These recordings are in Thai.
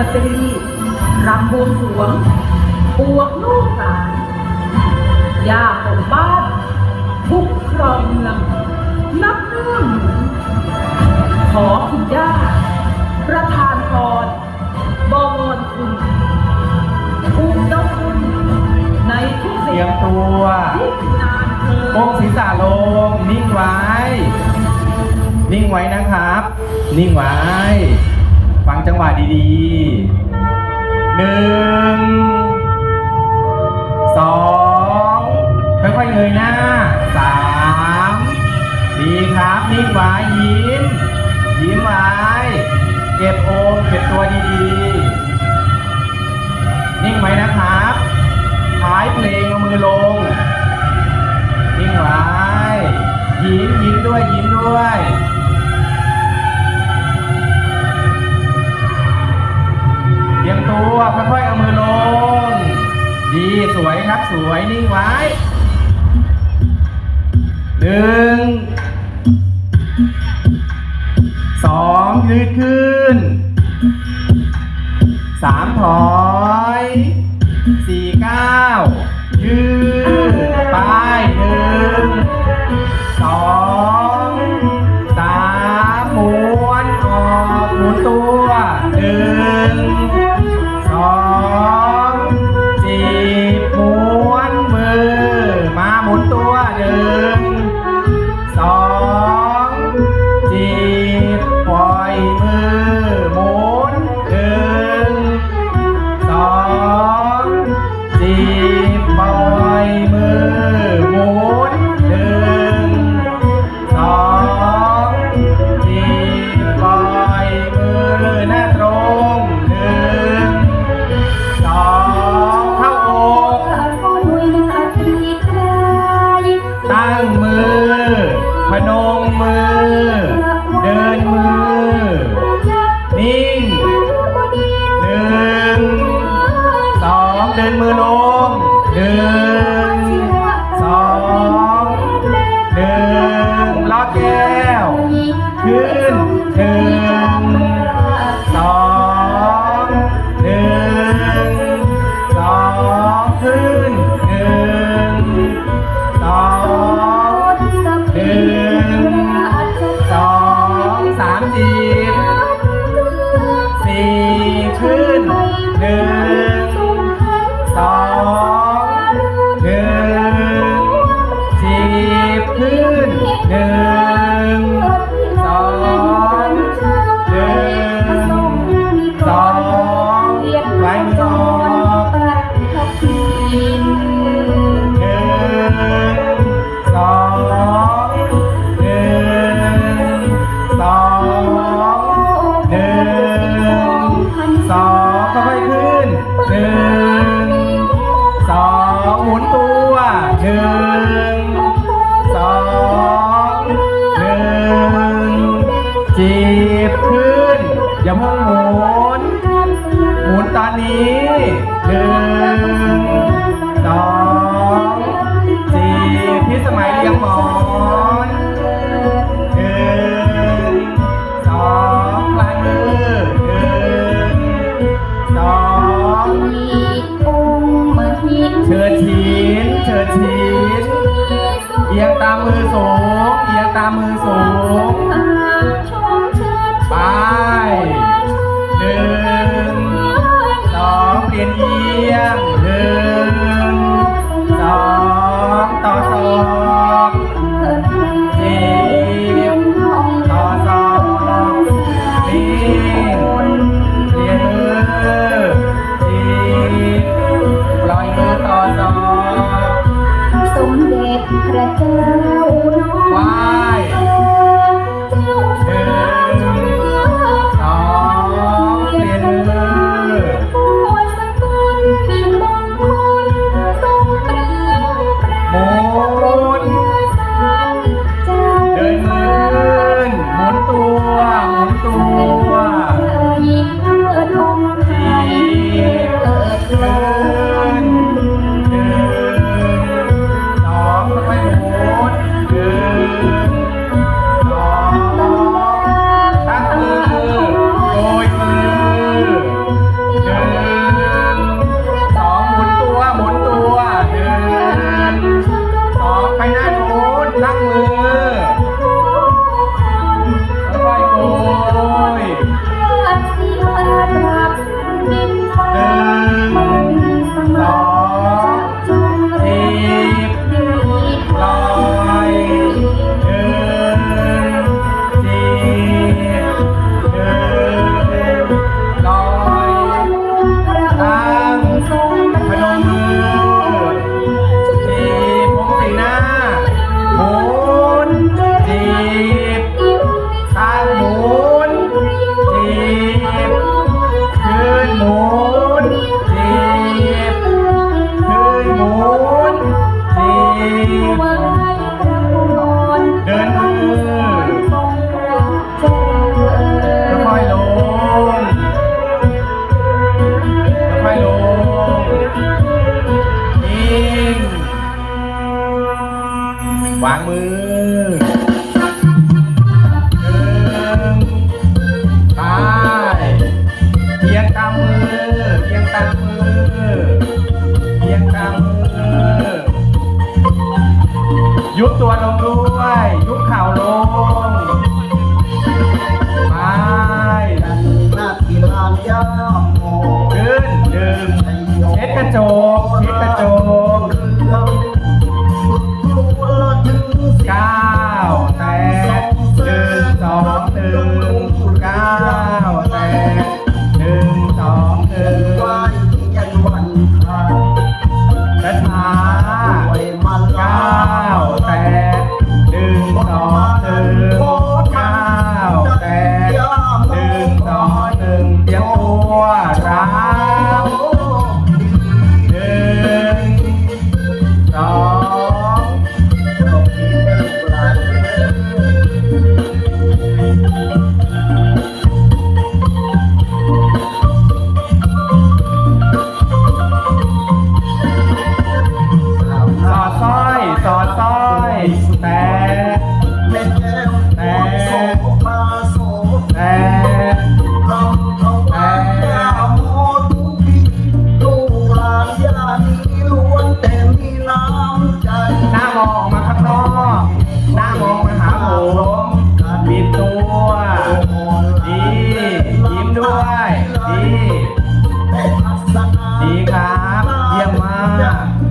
สตรีรำบวงสรวงปวกลูกหลานย่าของบ้านทุกครองเมืองนับเนื่องหนุนขอคุณย่า ประทานพรบวรคุณภูมิเจ้าคุณในทุกเตรีสิ่ยงมตัวที่นานเธอโค้งศีรษะลง นิ่งไว้ นิ่งไว้นะครับ นิ่งไว้ ฟังจังหวะดีๆหนึ่งสองค่อยๆเงยหน้าสามดีครับนิ่งไว้ยิ้ม ยิ้มไว้เก็บโอมเก็บตัวดีๆ นิ่งไว้นะครับท้ายเพลงเอามือลง นิ่งไว้ยิ้มยิ้มด้วยยิ้มด้วย ยมตัวค่อยๆเอามือลง ดีสวยครับสวยนิ่งไว้หนึ่งสองยืดขึ้นสามถอย ขึ้นหนึ่ง เชิดชินเอียงตามมือสูงเอียงตามมือสูง ด้วยยุกเข่าลงไปนาทีลานย่าโมเดินเดินเช็ดกระจก ดีครับ เยี่ยมมาก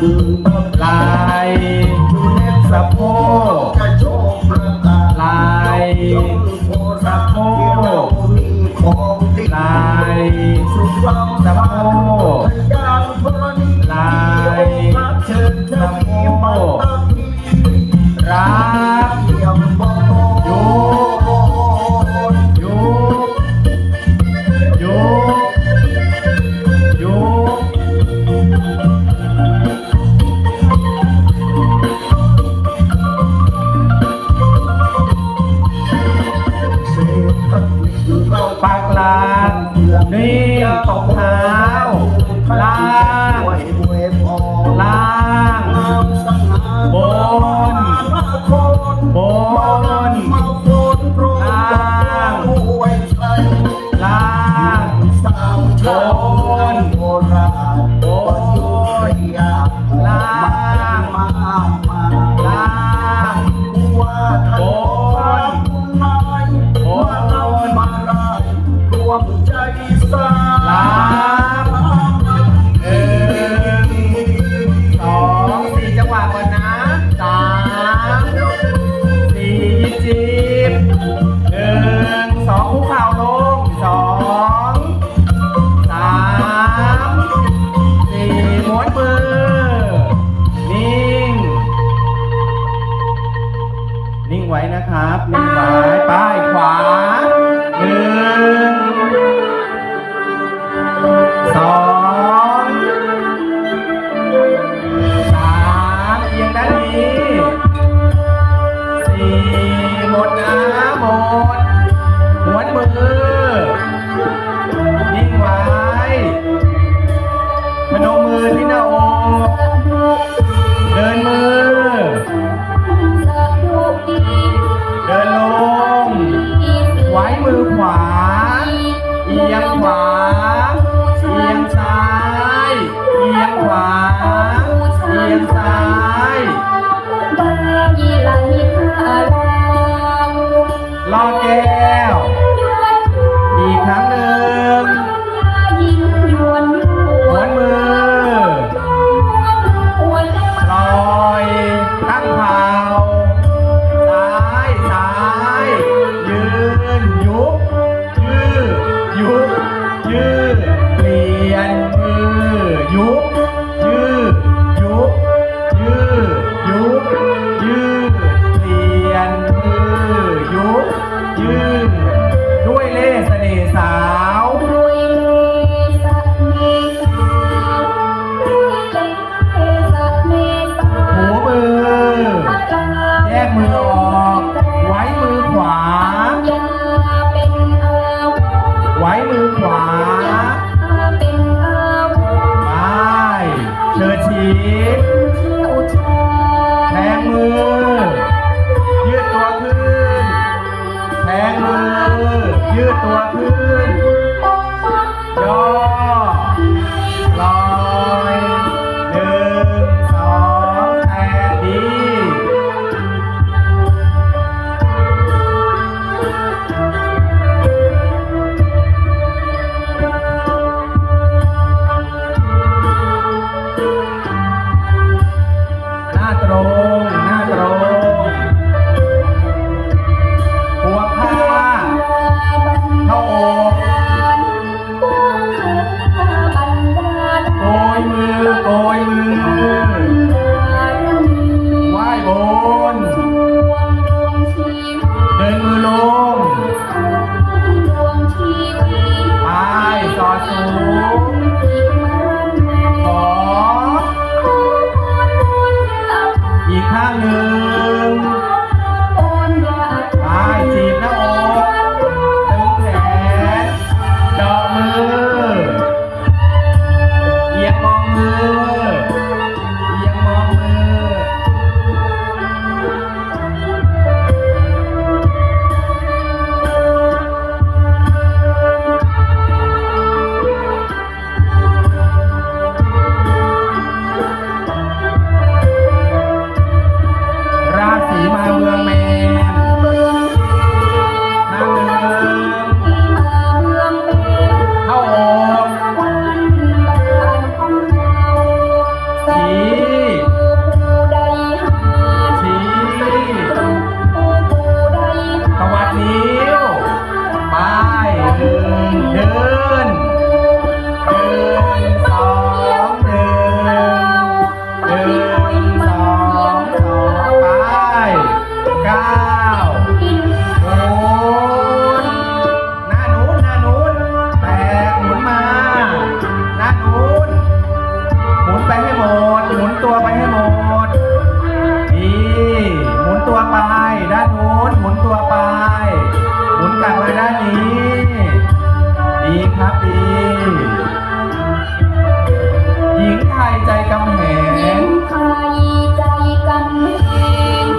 ดึงต้นลายดูเล็กสะโพกกระโจมประตาลายสะโพกลายสุดควาสะโพก ปากลานนี่ตบเท้าลา I could.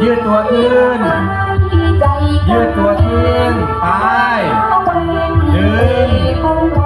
ยืดตัวขึ้น ยืดตัวขึ้น ไป ดึง